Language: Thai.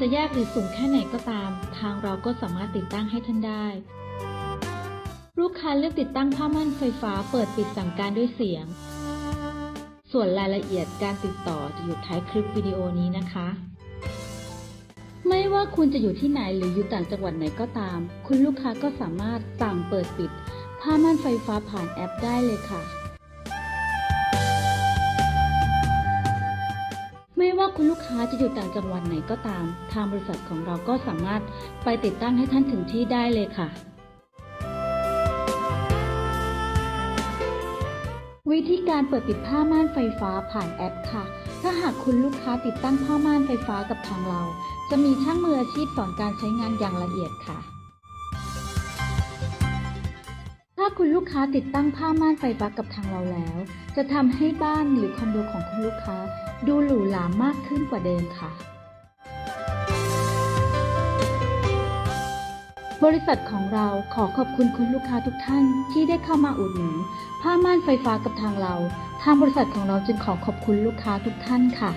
จะแยกหรือสูงแค่ไหนก็ตาม ทางเราก็สามารถติดตั้งให้ท่านได้ ลูกค้าเลือกติดตั้งผ้าม่านไฟฟ้าเปิดปิดสั่งการด้วยเสียง ส่วนรายละเอียดการติดต่อจะอยู่ท้ายคลิปวิดีโอนี้นะคะ ไม่ว่าคุณจะอยู่ที่ไหนหรืออยู่ต่างจังหวัดไหนก็ตาม คุณลูกค้าก็สามารถสั่งเปิดปิดผ้าม่านไฟฟ้าผ่านแอปได้เลยค่ะ ว่าคุณลูกค้าจะอยู่ต่างจังหวัดไหนก็ตาม ทางบริษัทของเราก็สามารถไปติดตั้งให้ท่านถึงที่ได้เลยค่ะ วิธีการเปิดปิดผ้าม่านไฟฟ้าผ่านแอปค่ะ ถ้าหากคุณลูกค้าติดตั้งผ้าม่านไฟฟ้ากับทางเรา จะมีช่างมืออาชีพสอนการใช้งานอย่างละเอียดค่ะ คุณลูกค้าติดตั้งผ้าม่านไฟฟ้ากับทางเราแล้ว จะทำให้บ้านหรือคอนโดของคุณลูกค้า ดูหรูหรามากขึ้นกว่าเดิมค่ะ บริษัทของเราขอขอบคุณคุณลูกค้าทุกท่านที่ได้เข้ามาอุดหนุนผ้าม่านไฟฟ้ากับทางเรา ทางบริษัทของเราจึงขอขอบคุณลูกค้าทุกท่านค่ะ